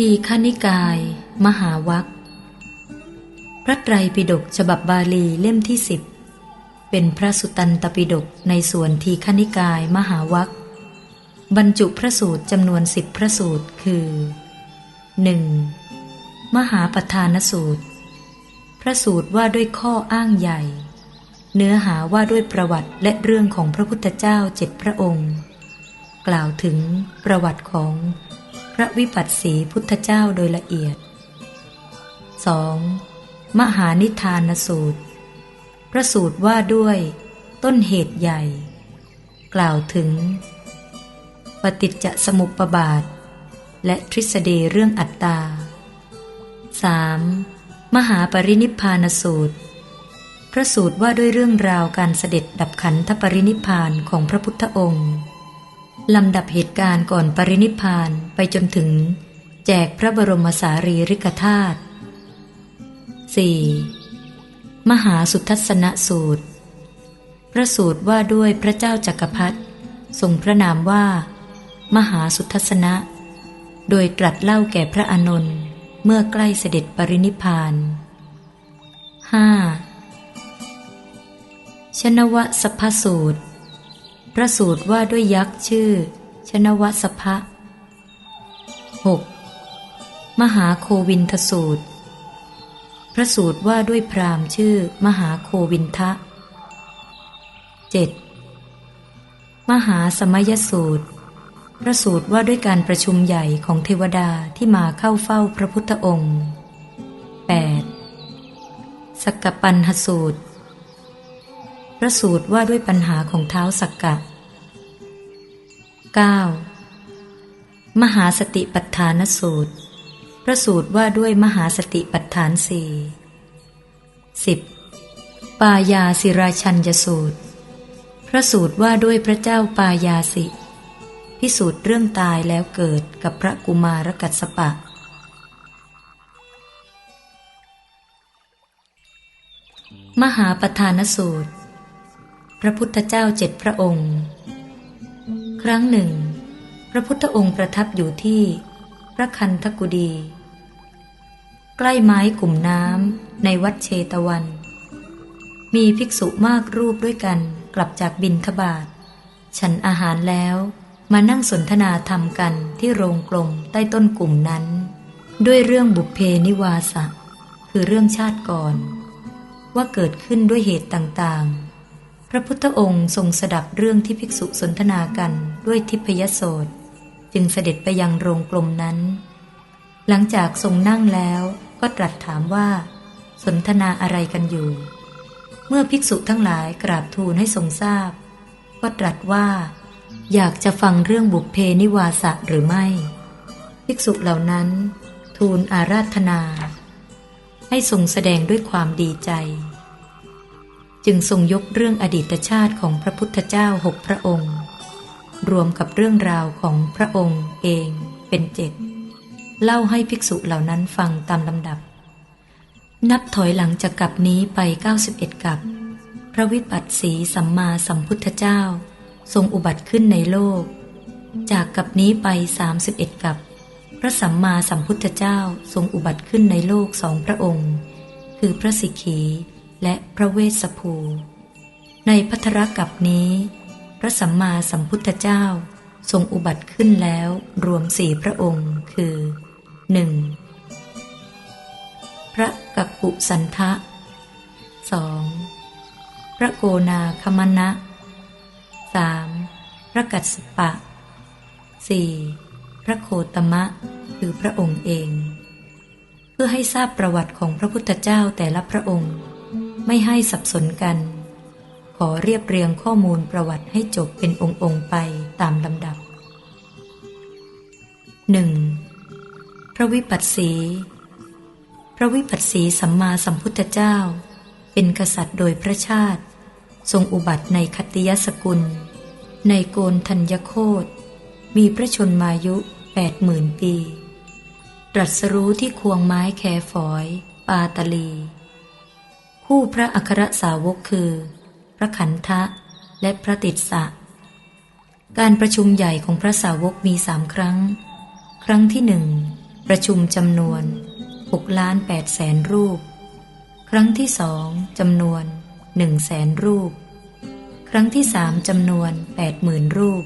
ทีฆนิกาย มหาวัคพระไตรปิฎกฉบับบาลีเล่มที่สิบเป็นพระสุตันตปิฎกในส่วนทีฆนิกายมหาวัคบรรจุพระสูตรจำนวนสิบพระสูตรคือ 1. มหาปทานสูตร พระสูตรว่าด้วยข้ออ้างใหญ่ เนื้อหาว่าด้วยประวัติและเรื่องของพระพุทธเจ้าเจ็ดพระองค์ กล่าวถึงประวัติของ พระวิปัสสีพุทธเจ้าโดยละเอียด 2. มหานิทานสูตร พระสูตรว่าด้วยต้นเหตุใหญ่ กล่าวถึง ปฏิจจสมุปบาท และทฤษฎีเรื่องอัตตา 3. มหาปรินิพพานสูตร พระสูตรว่าด้วยเรื่องราวการเสด็จดับขันธปรินิพพานของพระพุทธองค์ ลำดับเหตุการณ์ก่อนปรินิพานไปจนถึง แจกพระบรมสารีริกธาตุ 4. มหาสุทัศนสูตร พระสูตรว่าด้วยพระเจ้าจักรพรรดิทรงพระนามว่า มหาสุทัศนะ โดยตรัสเล่าแก่พระอานนท์เมื่อใกล้เสด็จปรินิพาน 5. ชนวสพสูตร พระสูตรว่าด้วยยักษ์ชื่อ ชนวสภะ 6. มหาโควินทสูตร พระสูตรว่าด้วยพราหมณ์ชื่อ มหาโควินทะ 7. มหาสมัยสูตร พระสูตรว่าด้วยการประชุมใหญ่ของเทวดาที่มาเข้าเฝ้าพระพุทธองค์ 8. สกปันหสูตร ระสูตรว่าด้วยปัญหาของเท้าสักกะ 9. มหาสติปัฏฐานสูตร พระสูตรว่าด้วยมหาสติปัฏฐานสี่สิบปายาสิราชัญยสูตร พระสูตรว่าด้วยพระเจ้าปายาสิ พิสูจน์เรื่องตายแล้วเกิดกับพระกุมารกัสปะมหาปทานสูตร ระพุทธเจ้าเจ็ดพระองค์ ครั้งหนึ่ง พระพุทธองค์ประทับอยู่ที่ พระคันธกุดี ใกล้ไม้กลุ่มน้ำในวัดเชตวัน มีภิกษุมากรูปด้วยกันกลับจากบินทบาทฉันอาหารแล้วมานั่งสนทนาธรรมกันที่โรงกลมใต้ต้นกลุ่มนั้น ด้วยเรื่องบุพเพนิวาสะคือเรื่องชาติก่อน ว่าเกิดขึ้นด้วยเหตุต่างๆ ระพุทธองค์ทรงสดับเรื่องที่ภิกษุสนทนากันด้วยทิพยโสตจึงเสด็จไปยังโรงกลมนั้น หลังจากทรงนั่งแล้วก็ตรัสถามว่า สนทนาอะไรกันอยู่ เมื่อภิกษุทั้งหลายกราบทูลให้ทรงทราบ ก็ตรัสว่า อยากจะฟังเรื่องบุพเพนิวาสะหรือไม่ ภิกษุเหล่านั้น ทูลอาราธนา ให้ทรงแสดงด้วยความดีใจ จึงทรงยกเรื่องอดีตชาติของพระพุทธเจ้าหกพระองค์ รวมกับเรื่องราวของพระองค์เองเป็นเจ็ดเล่าให้ภิกษุเหล่านั้นฟังตามลำดับ นับถอยหลังจากกับนี้ไป 91 กับ พระวิปัสสีสัมมาสัมพุทธเจ้า ทรงอุบัติขึ้นในโลก จากกับนี้ไป 31 กับ พระสัมมาสัมพุทธเจ้าทรงอุบัติขึ้นในโลกสองพระองค์ คือพระสิกขี และพระเวสสภู ในพัทรกับนี้ พระสัมมาสัมพุทธเจ้าทรงอุบัติขึ้นแล้วรวมสี่พระองค์คือ 1. พระกักกุสันทะ 2. พระโกนาคมณะ 3. พระกัสสปะ 4. พระโคตมะ คือพระองค์เอง เพื่อให้ทราบประวัติของพระพุทธเจ้าแต่ละพระองค์ ไม่ให้สับสนกัน ขอเรียบเรียงข้อมูลประวัติให้จบเป็นองค์องค์ไปตามลำดับ 1. พระวิปัสสี พระวิปัสสีสัมมาสัมพุทธเจ้า เป็นกษัตริย์โดยพระชาติ ทรงอุบัติในคัตติยสกุล ในโกนธัญโคตมีพระชนมายุแปดหมื่นปี ตรัสรู้ที่ควงไม้แคฝอย ปาตลี คู่พระอัครสาวกคือ พระขันทะและพระติสสะ การประชุมใหญ่ของพระสาวกมีสามครั้ง ครั้งที่หนึ่งประชุมจำนวน6ล้าน8แสนรูป ครั้งที่สองจำนวน1แสนรูป ครั้งที่สามจำนวน8หมื่นรูป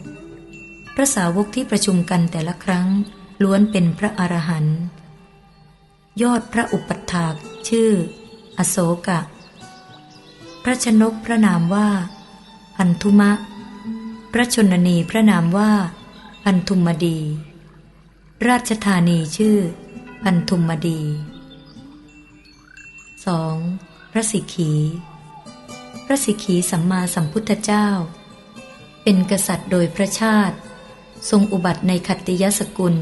พระสาวกที่ประชุมกันแต่ละครั้งล้วนเป็นพระอรหันต์ยอดพระอุปถากชื่อ อโศกะ พระชนกพระนามว่าพันธุมะ พระชนนีพระนามว่าพันธุมดี ราชธานีชื่อพันธุมดี 2. พระสิกขี พระสิกขีสัมมาสัมพุทธเจ้า เป็นกษัตริย์โดยพระชาติ ทรงอุบัติในขัตติยสกุล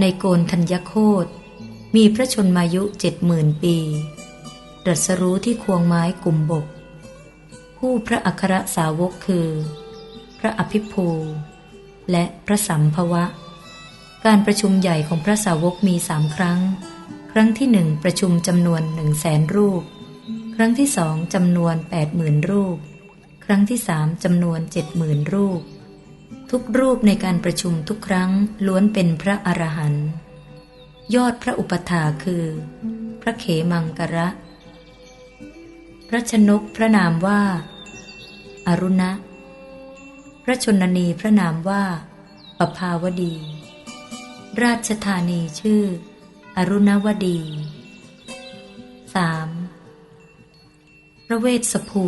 ในโกนธัญญโคตมีพระชนมายุเจ็ดหมื่นปี ตรัสรู้ที่ควงไม้กลุ่มบก ผู้พระอัครสาวกคือ พระอภิภูและพระสัมภวะ การประชุมใหญ่ของพระสาวกมีสามครั้ง ครั้งที่หนึ่งประชุมจำนวนหนึ่งแสนรูป ครั้งที่สองจำนวนแปดหมื่นรูป ครั้งที่สามจำนวนเจ็ดหมื่นรูป ทุกรูปในการประชุมทุกครั้งล้วนเป็นพระอรหันต์ยอดพระอุปถาคือ พระเขมังกระ พระชนกพระนามว่า อรุณะ พระชนนีพระนามว่าปภาวดี ราชธานีชื่อ อรุณวดี 3. พระเวสสภู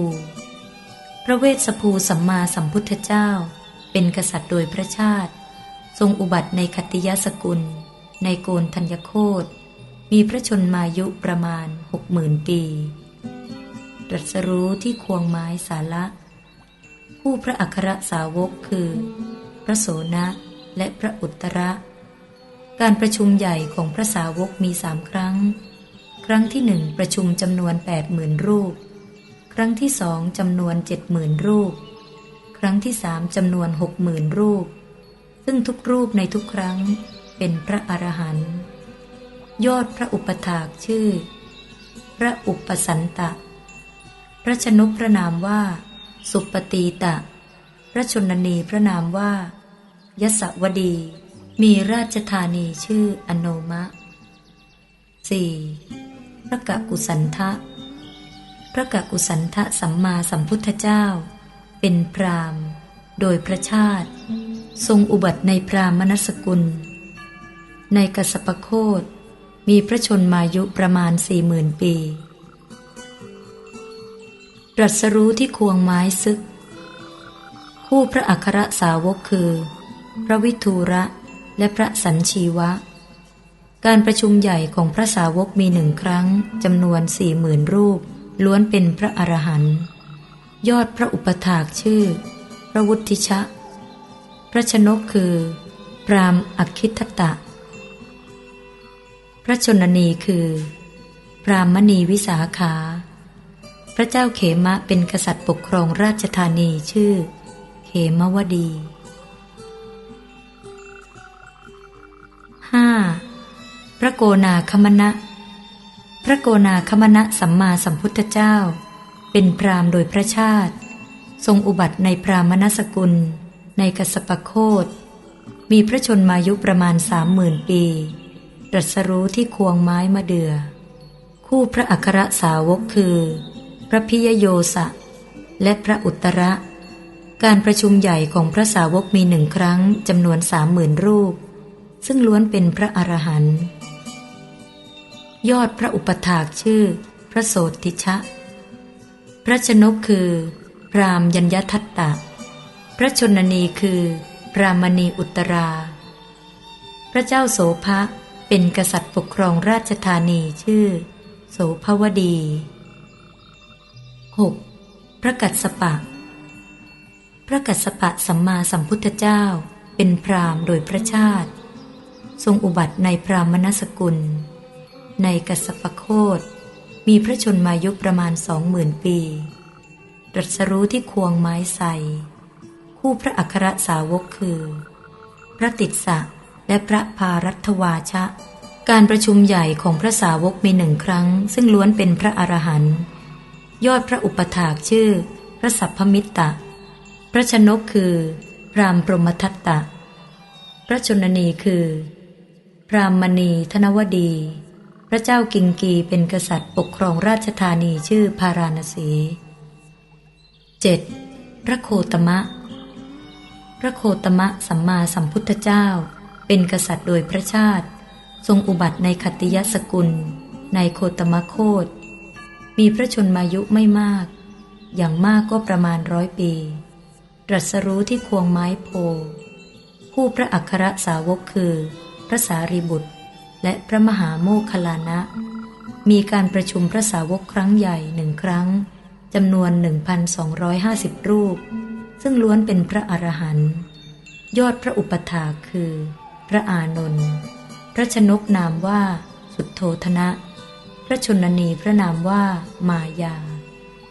พระเวสสภูสัมมาสัมพุทธเจ้า เป็นกษัตริย์โดยพระชาติ ทรงอุบัติในคตติยสกุล ในโกนธัญโคตมีพระชนมายุประมาณหกหมื่นปี ตรัสรู้ที่ควงไม้สาระผู้พระอัครสาวกคือ พระโสนะและพระอุตระ การประชุมใหญ่ของพระสาวกมีสามครั้ง ครั้งที่หนึ่งประชุมจำนวนแปดหมื่นรูป ครั้งที่สองจำนวนเจ็ดหมื่นรูป ครั้งที่สามจำนวนหกหมื่นรูป ซึ่งทุกรูปในทุกครั้งเป็นพระอรหันต์ยอดพระอุปถากชื่อ พระอุปสันตะ พระชนกพระนามว่า สุปตีตะ พระชนนีพระนามว่ายศวดี มีราชธานีชื่ออโนมะ 4. พระกะกุสันทะ พระกะกุสันทะสัมมาสัมพุทธเจ้า เป็นพราหมณ์ โดยพระชาติ ทรงอุบัติในพราหมณสกุล ในกสปโคตมีพระชนมายุประมาณสี่หมื่นปี ตรัสรู้ที่ควงไม้ซึก คู่พระอัครสาวกคือ พระวิทูระและพระสัญชีวะ การประชุมใหญ่ของพระสาวกมีหนึ่งครั้งจำนวนสี่หมื่นรูป ล้วนเป็นพระอรหันต์ยอดพระอุปถากชื่อ พระวุฒิชะ พระชนกคือ พรามอักคิทตะ พระชนนีคือ พรามมณีวิสาขา พระเจ้าเขมะเป็นกษัตริย์ปกครองราชธานีชื่อ เขมวดี 5. พระโกนาคมณะ พระโกนาคมณะสัมมาสัมพุทธเจ้า เป็นพราหมณ์โดยพระชาติ ทรงอุบัติในพราหมณสกุล ในกสปโคตมีพระชนมายุประมาณสามหมื่นปีตรัสรู้ที่ควงไม้มะเดือ่อคู่พระอัครสาวกคือ พระพิยโยสะ และพระอุตระ การประชุมใหญ่ของพระสาวกมีหนึ่งครั้งจำนวนสามหมื่นรูป ซึ่งล้วนเป็นพระอรหันต์ยอดพระอุปถากชื่อ พระโสติชะ พระชนกคือ พรามยัญยทัตตะ พระชนนีคือ พรามณีอุตรา พระเจ้าโสภะเป็นกษัตริย์ปกครองราชธานีชื่อ โสภวดี 6. พระกัสสปะ พระกัสสปะสัมมาสัมพุทธเจ้า เป็นพราหมณ์โดยพระชาติ ทรงอุบัติในพราหมณสกุล ในกัสสปโคตมีพระชนมายุประมาณสองหมื่นปีตรัสรู้ที่ควงไม้ใสคู่พระอัครสาวกคือ พระติสสะและพระพารัตวาชะ การประชุมใหญ่ของพระสาวกมีหนึ่งครั้ง ซึ่งล้วนเป็นพระอรหันต์ ยอดพระอุปถากชื่อ พระสัพพมิตตะ พระชนกคือ พรามปรมทัตตะ พระชนนีคือ พรามมณีธนวดี พระเจ้ากิงกีเป็นกษัตริย์ปกครองราชธานีชื่อพาราณสี 7. พระโคตมะ พระโคตมะสัมมาสัมพุทธเจ้า เป็นกษัตริย์โดยพระชาติ ทรงอุบัติในขัตติยสกุล ในโคตมะโคต มีพระชนมายุไม่มาก อย่างมากก็ประมาณร้อยปี ตรัสรู้ที่ควงไม้โพ ผู้พระอัครสาวกคือ พระสารีบุตร และพระมหาโมคคลานะ มีการประชุมพระสาวกครั้งใหญ่หนึ่งครั้งจำนวน 1,250 รูป ซึ่งล้วนเป็นพระอรหันต์ยอดพระอุปถาคือ พระอานนท์พระชนกนามว่า สุทโธธนะ พระชนนีพระนามว่ามายา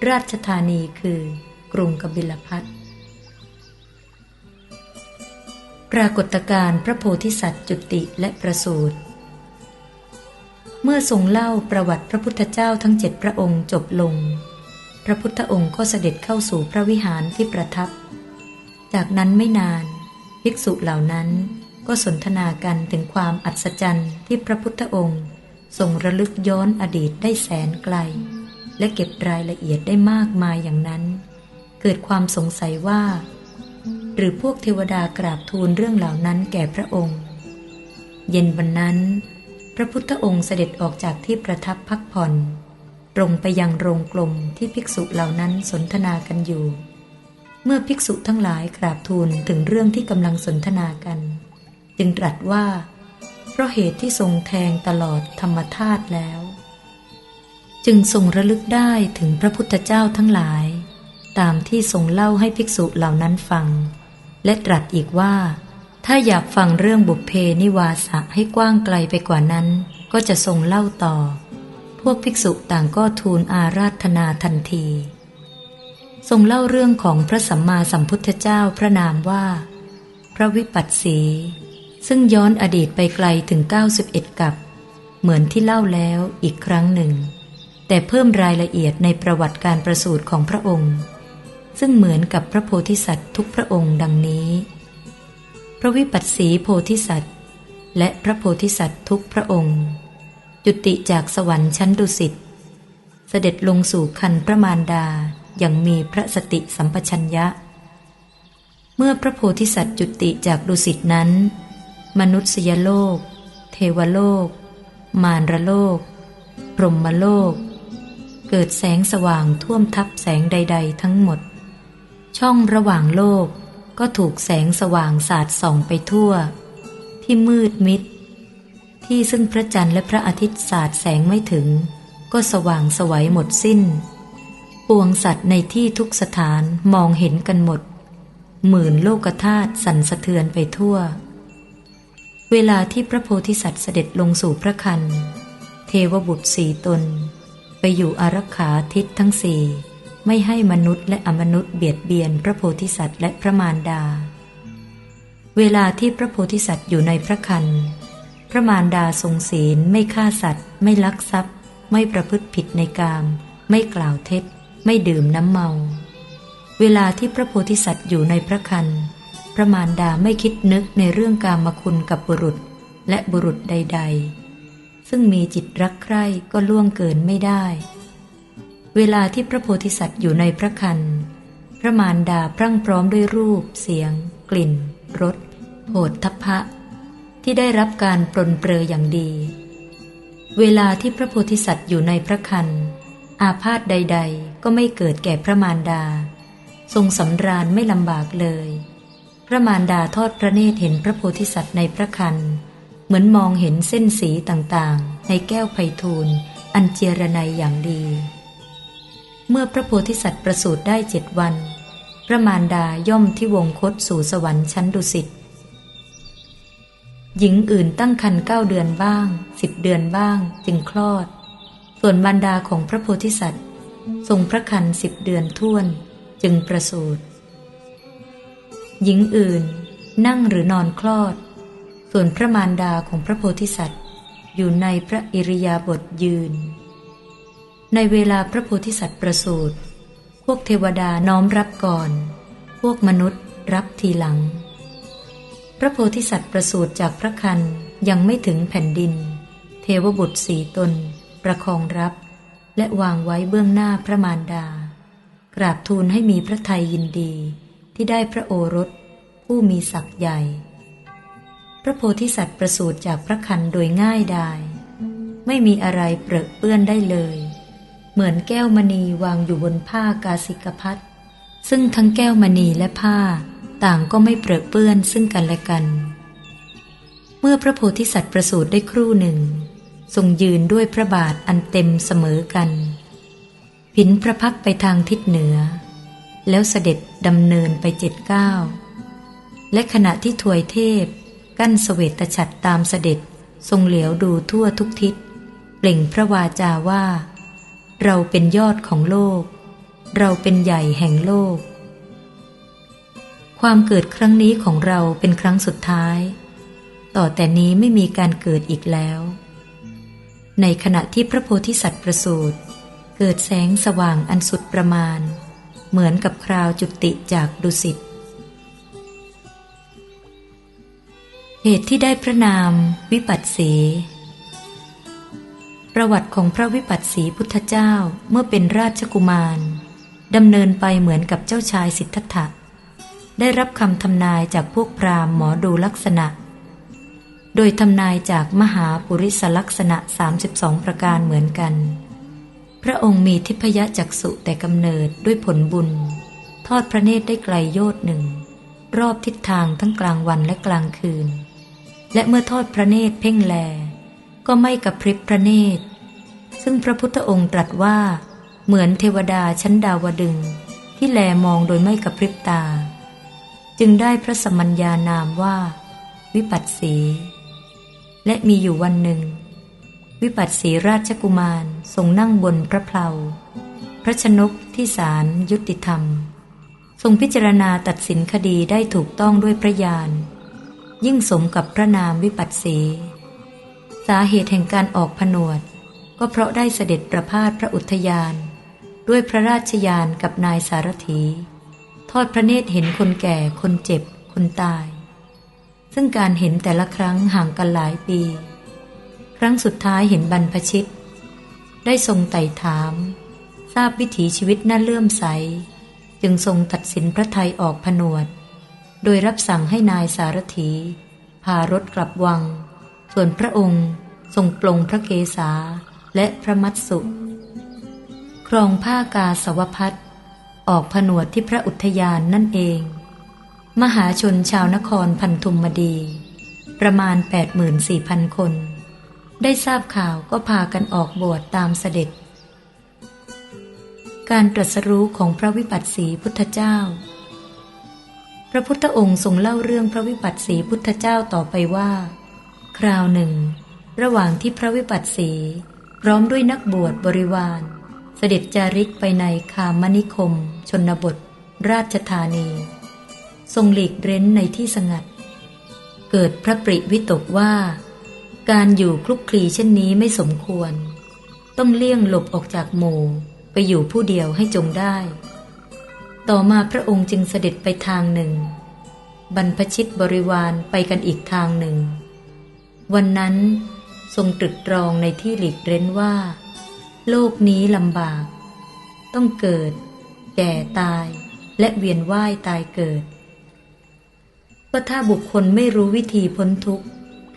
ราชธานีคือกรุงกบิลพัทปรากฏการพระโพธิสัตว์จุติและประสูติเมื่อทรงเล่าประวัติพระพุทธเจ้าทั้งเจ็ดพระองค์จบลง พระพุทธองค์ก็เสด็จเข้าสู่พระวิหารที่ประทับ จากนั้นไม่นานภิกษุเหล่านั้นก็สนทนากันถึงความอัศจรรย์ที่พระพุทธองค์ ทรงระลึกย้อนอดีตได้แสนไกล และเก็บรายละเอียดได้มากมายอย่างนั้น เกิดความสงสัยว่า หรือพวกเทวดากราบทูลเรื่องเหล่านั้นแก่พระองค์ เย็นวันนั้น พระพุทธองค์เสด็จออกจากที่ประทับพักผ่อน ตรงไปยังโรงกลมที่ภิกษุเหล่านั้นสนทนากันอยู่ เมื่อภิกษุทั้งหลายกราบทูลถึงเรื่องที่กำลังสนทนากัน จึงตรัสว่า เพราะเหตุที่ทรงแทงตลอดธรรมธาตุแล้ว จึงทรงระลึกได้ถึงพระพุทธเจ้าทั้งหลาย ตามที่ทรงเล่าให้ภิกษุเหล่านั้นฟัง และตรัสอีกว่า ถ้าอยากฟังเรื่องบุพเพนิวาสะให้กว้างไกลไปกว่านั้น ก็จะทรงเล่าต่อ พวกภิกษุต่างก็ทูลอาราธนาทันที ทรงเล่าเรื่องของพระสัมมาสัมพุทธเจ้าพระนามว่า พระวิปัสสี ซึ่งย้อนอดีตไปไกลถึง 91 กับ เหมือนที่เล่าแล้วอีกครั้งหนึ่ง แต่เพิ่มรายละเอียดในประวัติการประสูติของพระองค์ ซึ่งเหมือนกับพระโพธิสัตว์ทุกพระองค์ดังนี้ พระวิปัสสีโพธิสัตว์ และพระโพธิสัตว์ทุกพระองค์ จุติจากสวรรค์ชั้นดุสิตเสด็จลงสู่คันพระมารดาอย่างมีพระสติสัมปชัญญะ เมื่อพระโพธิสัตว์จุติจากดุสิตนั้น มนุษยโลก เทวโลก มารโลก พรหมโลก เกิดแสงสว่างท่วมทับแสงใด ๆ ทั้งหมด ช่องระหว่างโลกก็ถูกแสงสว่างสาดส่องไปทั่ว ที่มืดมิด ที่ซึ่งพระจันทร์และพระอาทิตย์สาดแสงไม่ถึง ก็สว่างสวัยหมดสิ้น ปวงสัตว์ในที่ทุกสถานมองเห็นกันหมด หมื่นโลกธาตุสั่นสะเทือนไปทั่ว เวลาที่พระโพธิสัตว์เสด็จลงสู่พระคัน เทวบุตรสี่ตน ไปอยู่อารักขาทิศทั้งสี่ไม่ให้มนุษย์และอมนุษย์เบียดเบียนพระโพธิสัตว์และพระมารดา เวลาที่พระโพธิสัตว์อยู่ในพระคัน พระมารดาทรงศีลไม่ฆ่าสัตว์ ไม่ลักทรัพย์ ไม่ประพฤติผิดในกาม ไม่กล่าวเท็จ ไม่ดื่มน้ำเมา เวลาที่พระโพธิสัตว์อยู่ในพระคัน พระมารดาไม่คิดนึกในเรื่องการมคุณกับบุรุษและบุรุษใด ๆ ซึ่งมีจิตรักใคร่ก็ล่วงเกินไม่ได้ เวลาที่พระโพธิสัตว์อยู่ในพระคันพระมารดาพรั่งพร้อมด้วยรูป เสียง กลิ่นรสโผฏฐัพพะ ที่ได้รับการปรนเปรออย่างดี เวลาที่พระโพธิสัตว์อยู่ในพระคันอาพาธใด ๆ ก็ไม่เกิดแก่พระมารดา ทรงสำราญไม่ลำบากเลย พระมารดาทอดพระเนตรเห็นพระโพธิสัตว์ในพระคัน เหมือนมองเห็นเส้นสีต่างๆ ในแก้วไพทูลอันเจรไนยอย่างดี เมื่อพระโพธิสัตว์ประสูติได้เจ็ดวัน พระมารดาย่อมที่วงคตสู่สวรรค์ชั้นดุสิตหญิงอื่นตั้งครรภ์เก้าเดือนบ้างสิบเดือนบ้างจึงคลอด ส่วนมารดาของพระโพธิสัตว์ ทรงพระคันสิบเดือนท่วนจึงประสูติ หญิงอื่น นั่งหรือนอนคลอด ส่วนพระมารดาของพระโพธิสัตว์ อยู่ในพระอิริยาบถยืน ในเวลาพระโพธิสัตว์ประสูติพวกเทวดาน้อมรับก่อน พวกมนุษย์รับทีหลัง พระโพธิสัตว์ประสูติจากพระคันยังไม่ถึงแผ่นดิน เทวบุตรสีตน ประคองรับ และวางไว้เบื้องหน้าพระมารดา กราบทูลให้มีพระทัยยินดี ที่ได้พระโอรส ผู้มีศักย์ใหญ่ พระโพธิสัตว์ประสูติจากพระคันโดยง่ายดาย ไม่มีอะไรเปรอะเปื้อนได้เลย เหมือนแก้วมณีวางอยู่บนผ้ากาสิกพัดซึ่งทั้งแก้วมณีและผ้าต่างก็ไม่เปรอะเปื้อนซึ่งกันและกัน เมื่อพระโพธิสัตว์ประสูติได้ครู่หนึ่ง ทรงยืนด้วยพระบาทอันเต็มเสมอกัน ผินพระพักไปทางทิศเหนือ แล้วเสด็จดำเนินไปเจ็ดเก้าและขณะที่ถวยเทพ กั้นเสวตฉัตรตามเสด็จทรงเหลียวดูทั่วทุกทิศ เปล่งพระวาจาว่า เราเป็นยอดของโลก เราเป็นใหญ่แห่งโลก ความเกิดครั้งนี้ของเราเป็นครั้งสุดท้าย ต่อแต่นี้ไม่มีการเกิดอีกแล้ว ในขณะที่พระโพธิสัตว์ประสูติเกิดแสงสว่างอันสุดประมาณ เหมือนกับคราวจุติจากดุสิต เหตุที่ได้พระนามวิปัสสี ประวัติของพระวิปัสสีพุทธเจ้าเมื่อเป็นราชกุมารดำเนินไปเหมือนกับเจ้าชายสิทธัตถะ ได้รับคำทำนายจากพวกพราหมณ์หมอดูลักษณะ โดยทำนายจากมหาปุริสลักษณะ 32 ประการเหมือนกัน พระองค์มีทิพยจักษุแต่กำเนิดด้วยผลบุญ ทอดพระเนตรได้ไกลโยชหนึ่ง รอบทิศทางทั้งกลางวันและกลางคืน และเมื่อทอดพระเนตรเพ่งแล ก็ไม่กระพริบพระเนตร ซึ่งพระพุทธองค์ตรัสว่า เหมือนเทวดาชั้นดาวดึง ที่แลมองโดยไม่กระพริบตา จึงได้พระสมัญญานามว่า วิปัสสี และมีอยู่วันหนึ่ง วิปัสสีราชกุมารทรงนั่งบนพระเพลาพระชนกที่ศาลยุติธรรม ทรงพิจารณาตัดสินคดีได้ถูกต้องด้วยพระญาณยิ่งสมกับพระนามวิปัสสี สาเหตุแห่งการออกผนวด ก็เพราะได้เสด็จประพาสพระอุทยาน ด้วยพระราชยานกับนายสารถี ทอดพระเนตรเห็นคนแก่คนเจ็บคนตาย ซึ่งการเห็นแต่ละครั้งห่างกันหลายปี ครั้งสุดท้ายเห็นบรรพชิต ได้ทรงไต่ถาม ทราบวิถีชีวิตน่าเลื่อมใส จึงทรงตัดสินพระไทยออกผนวด โดยรับสั่งให้นายสารถี พารถกลับวัง ส่วนพระองค์ทรงปลงพระเกศาและพระมัตสุครองผ้ากาสวพัดออกผนวดที่พระอุทยานนั่นเอง มหาชนชาวนครพันธุมมดี ประมาณ 84,000 คน ได้ทราบข่าวก็พากันออกบวชตามเสด็จ การตรัสรู้ของพระวิปัสสีพุทธเจ้า พระพุทธองค์ทรงเล่าเรื่องพระวิปัสสีพุทธเจ้าต่อไปว่า คราวหนึ่ง ระหว่างที่พระวิปัสสี พร้อมด้วยนักบวชบริวาร เสด็จจาริกไปในคามนิคม ชนบท ราชธานี ทรงหลีกเร้นในที่สงัด เกิดพระปริวิตกว่า การอยู่คลุกคลีเช่นนี้ไม่สมควร ต้องเลี่ยงหลบออกจากหมู่ไปอยู่ผู้เดียวให้จงได้ ต่อมาพระองค์จึงเสด็จไปทางหนึ่ง บรรพชิตบริวารไปกันอีกทางหนึ่ง วันนั้นทรงตรึกตรองในที่หลีกเร้นว่า โลกนี้ลำบาก ต้องเกิด แก่ตาย และเวียนว่ายตายเกิดก็ถ้าบุคคลไม่รู้วิธีพ้นทุกข์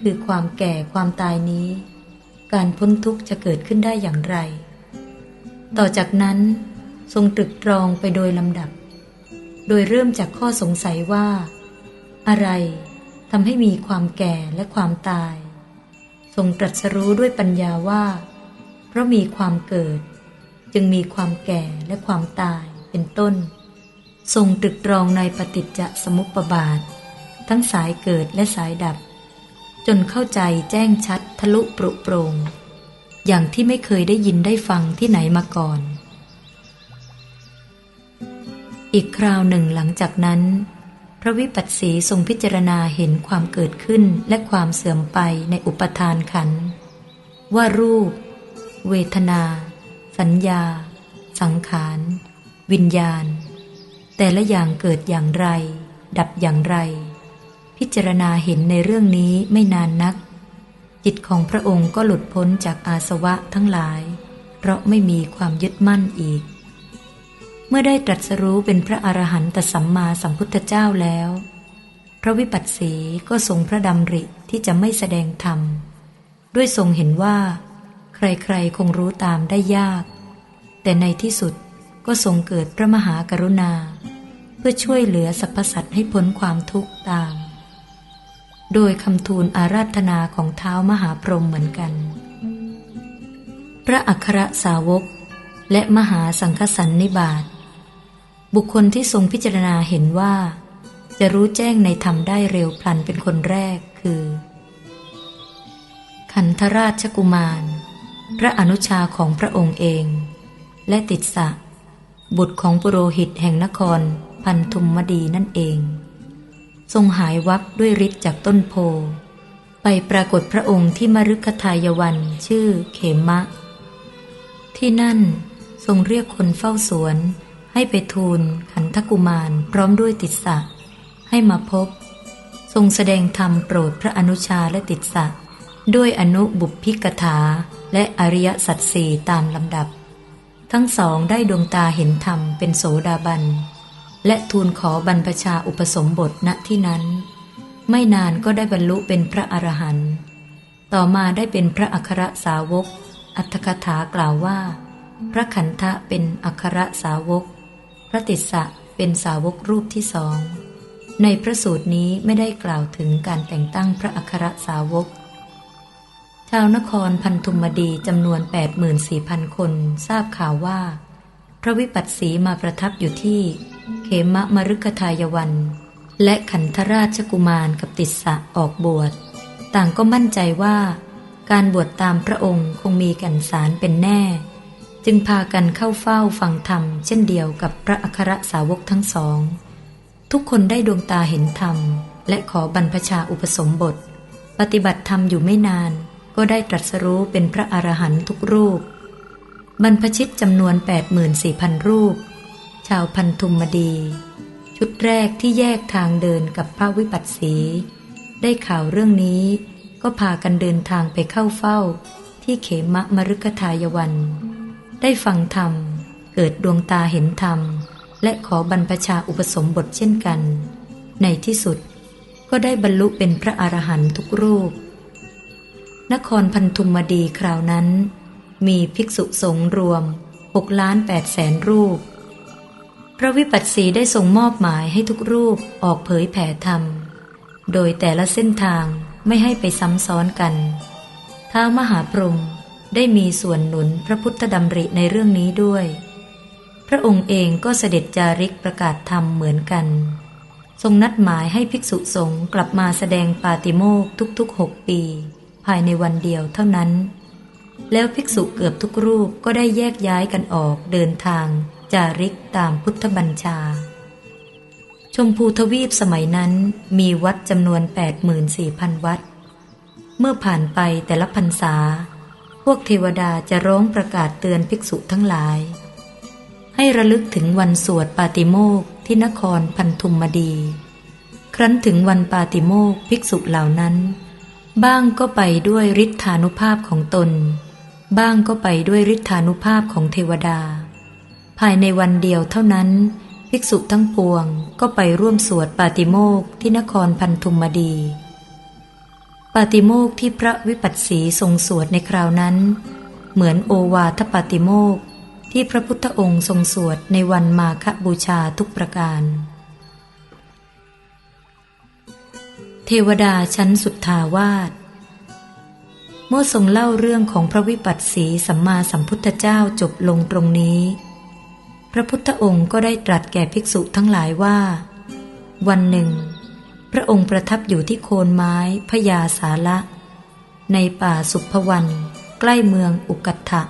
คือความแก่ความตายนี้ การพ้นทุกข์จะเกิดขึ้นได้อย่างไร ต่อจากนั้นทรงตรึกตรองไปโดยลำดับ โดยเริ่มจากข้อสงสัยว่า อะไรทำให้มีความแก่และความตาย ทรงตรัสรู้ด้วยปัญญาว่า เพราะมีความเกิด จึงมีความแก่และความตายเป็นต้น ทรงตรึกตรองในปฏิจจสมุปบาท ทั้งสายเกิดและสายดับ จนเข้าใจแจ้งชัดทะลุปรุโปรง อย่างที่ไม่เคยได้ยินได้ฟังที่ไหนมาก่อน อีกคราวหนึ่งหลังจากนั้น พระวิปัสสีทรงพิจารณาเห็นความเกิดขึ้นและความเสื่อมไปในอุปทานขัน ว่ารูป เวทนา สัญญา สังขาร วิญญาณ แต่ละอย่างเกิดอย่างไร ดับอย่างไร พิจารณาเห็นในเรื่องนี้ไม่นานนัก จิตของพระองค์ก็หลุดพ้นจากอาสวะทั้งหลาย เพราะไม่มีความยึดมั่นอีก เมื่อได้ตรัสรู้เป็นพระอรหันตสัมมาสัมพุทธเจ้าแล้ว พระวิปัสสีก็ทรงพระดำริที่จะไม่แสดงธรรม ด้วยทรงเห็นว่า ใครๆคงรู้ตามได้ยาก แต่ในที่สุดก็ทรงเกิดพระมหากรุณา เพื่อช่วยเหลือสรรพสัตว์ให้พ้นความทุกข์ตาม โดยคำทูลอาราธนาของเท้ามหาพรหมเหมือนกัน พระอัครสาวก และมหาสังฆสันนิบาต บุคคลที่ทรงพิจารณาเห็นว่า จะรู้แจ้งในธรรมได้เร็วพลันเป็นคนแรกคือ ขันธราชกุมาร พระอนุชาของพระองค์เอง และติดสะ บุตรของปุโรหิตแห่งนครพันธุมมดีนั่นเอง ทรงหายวับด้วยฤทธิ์จากต้นโพ ไปปรากฏพระองค์ที่มฤคทายวันชื่อเขมะ ที่นั่นทรงเรียกคนเฝ้าสวน ให้ไปทูลขันธกุมารพร้อมด้วยติดสะ ให้มาพบ ทรงแสดงธรรมโปรดพระอนุชาและติดสะ ด้วยอนุบุพพิกถาและอริยสัจสี่ตามลำดับ ทั้งสองได้ดวงตาเห็นธรรมเป็นโสดาบัน และทูลขอบรรพชาอุปสมบทณที่นั้น ไม่นานก็ได้บรรลุเป็นพระอรหันต์ต่อมาได้เป็นพระอัครสาวก อัตถกถากล่าวว่า พระขันธะเป็นอัครสาวก พระติสสะเป็นสาวกรูปที่สอง ในพระสูตรนี้ไม่ได้กล่าวถึงการแต่งตั้งพระอัครสาวก ชาวนครพันธุมดีจำนวน 84,000 คนทราบข่าวว่า พระวิปัสสีมาประทับอยู่ที่ เขมะมรุกทายวัน และขันธราชกุมารกับติสสะออกบวช ต่างก็มั่นใจว่า การบวชตามพระองค์คงมีกันสารเป็นแน่ จึงพากันเข้าเฝ้าฟังธรรม เช่นเดียวกับพระอัครสาวกทั้งสอง ทุกคนได้ดวงตาเห็นธรรม และขอบรรพชาอุปสมบท ปฏิบัติธรรมอยู่ไม่นาน ก็ได้ตรัสรู้เป็นพระอรหันต์ทุกรูป บรรพชิตจำนวน 84,000 รูป ชาวพันธุมมดี ชุดแรกที่แยกทางเดินกับพระวิปัสสี ได้ข่าวเรื่องนี้ก็พากันเดินทางไปเข้าเฝ้า ที่เขมะมรุกทายวัน ได้ฟังธรรม เกิดดวงตาเห็นธรรม และขอบรรพชาอุปสมบทเช่นกัน ในที่สุดก็ได้บรรลุเป็นพระอรหันต์ทุกรูป นครพันธุมมดีคราวนั้น มีภิกษุสงฆ์รวม6ล้าน8แสนรูป พระวิปัสสีได้ทรงมอบหมายให้ทุกรูปออกเผยแผ่ธรรม โดยแต่ละเส้นทางไม่ให้ไปซ้ำซ้อนกันท้าวมหาพรหมได้มีส่วนหนุนพระพุทธดำริในเรื่องนี้ด้วย พระองค์เองก็เสด็จจาริกประกาศธรรมเหมือนกัน ทรงนัดหมายให้ภิกษุสงฆ์กลับมาแสดงปาติโมกทุกๆหกปี ภายในวันเดียวเท่านั้น แล้วภิกษุเกือบทุกรูปก็ได้แยกย้ายกันออกเดินทาง จาริกตามพุทธบัญชา ชมพูทวีปสมัยนั้นมีวัดจำนวน 84,000 วัด เมื่อผ่านไปแต่ละพรรษา พวกเทวดาจะร้องประกาศเตือนภิกษุทั้งหลาย ให้ระลึกถึงวันสวดปาติโมกข์ที่นครพันธุมมดี ครั้นถึงวันปาติโมกข์ภิกษุเหล่านั้น บ้างก็ไปด้วยฤทธานุภาพของตน บ้างก็ไปด้วยฤทธานุภาพของเทวดา ภายในวันเดียวเท่านั้น ภิกษุทั้งปวงก็ไปร่วมสวดปาติโมกข์ที่นครพันธุมดี ปาติโมกข์ที่พระวิปัสสีทรงสวดในคราวนั้น เหมือนโอวาทปาติโมกข์ที่พระพุทธองค์ทรงสวดในวันมาฆบูชาทุกประการ เทวดาชั้นสุทธาวาสเมื่อทรงเล่าเรื่องของพระวิปัสสีสัมมาสัมพุทธเจ้าจบลงตรงนี้ พระพุทธองค์ก็ได้ตรัสแก่ภิกษุทั้งหลายว่า วันหนึ่ง พระองค์ประทับอยู่ที่โคนไม้พญาสาละ ในป่าสุภวัน ใกล้เมืองอุกัตถะ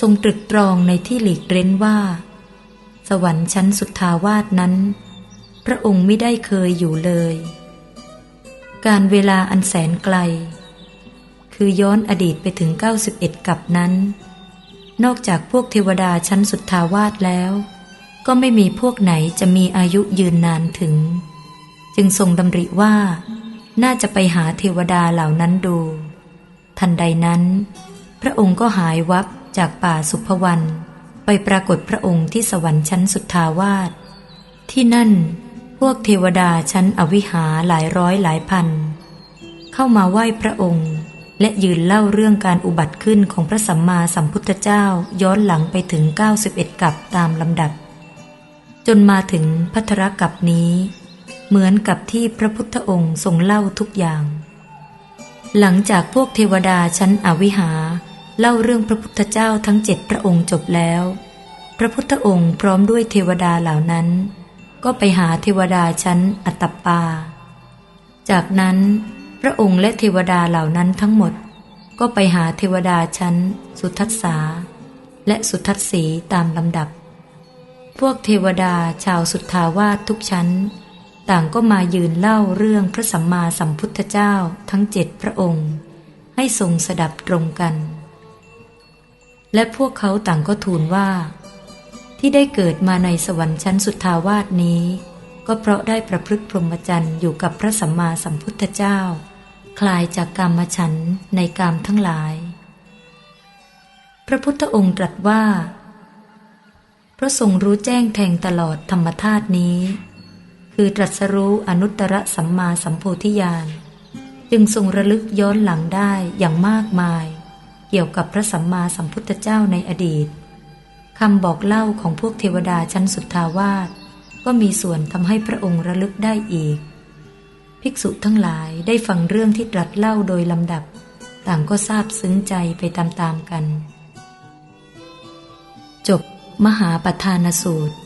ทรงตรึกตรองในที่หลีกเร้นว่า สวรรค์ชั้นสุทาวาสนั้น พระองค์ไม่ได้เคยอยู่เลย การเวลาอันแสนไกล คือย้อนอดีตไปถึง 91กับนั้น นอกจากพวกเทวดาชั้นสุดทาวาสแล้ว ก็ไม่มีพวกไหนจะมีอายุยืนนานถึง จึงทรงดำริว่า น่าจะไปหาเทวดาเหล่านั้นดู ทันใดนั้น พระองค์ก็หายวับจากป่าสุภวันไปปรากฏพระองค์ที่สวรรค์ชั้นสุดทาวาสที่นั่นพวกเทวดาชั้นอวิหาหลายร้อยหลายพัน เข้ามาไหว้พระองค์ และยืนเล่าเรื่องการอุบัติขึ้นของพระสัมมาสัมพุทธเจ้าย้อนหลังไปถึง 91 กับตามลำดับ จนมาถึงพัทรกับนี้ เหมือนกับที่พระพุทธองค์ทรงเล่าทุกอย่าง หลังจากพวกเทวดาชั้นอวิหา เล่าเรื่องพระพุทธเจ้าทั้งเจ็ดพระองค์จบแล้ว พระพุทธองค์พร้อมด้วยเทวดาเหล่านั้น ก็ไปหาเทวดาชั้นอัตตปา จากนั้น พระองค์และเทวดาเหล่านั้นทั้งหมด ก็ไปหาเทวดาชั้น สุทัสสาและสุทัสสีตามลำดับ พวกเทวดาชาวสุทธาวาสทุกชั้น ต่างก็มายืนเล่าเรื่องพระสัมมาสัมพุทธเจ้าทั้งเจ็ดพระองค์ ให้ทรงสดับตรงกัน และพวกเขาต่างก็ทูลว่า ที่ได้เกิดมาในสวรรค์ชั้นสุทธาวาสนี้ ก็เพราะได้ประพฤติพรหมจรรย์อยู่กับพระสัมมาสัมพุทธเจ้า คลายจากกรรมฉันในกามทั้งหลาย พระพุทธองค์ตรัสว่า พระทรงรู้แจ้งแทงตลอดธรรมธาตุนี้ คือตรัสรู้อนุตตรสัมมาสัมโพธิญาณจึงทรงระลึกย้อนหลังได้อย่างมากมาย เกี่ยวกับพระสัมมาสัมพุทธเจ้าในอดีตคำบอกเล่าของพวกเทวดาชั้นสุทธาวาส ก็มีส่วนทำให้พระองค์ระลึกได้อีก ภิกษุทั้งหลายได้ฟังเรื่องที่ตรัสเล่าโดยลำดับ ต่างก็ทราบซึ้งใจไปตามๆกัน จบ มหาปทานสูตร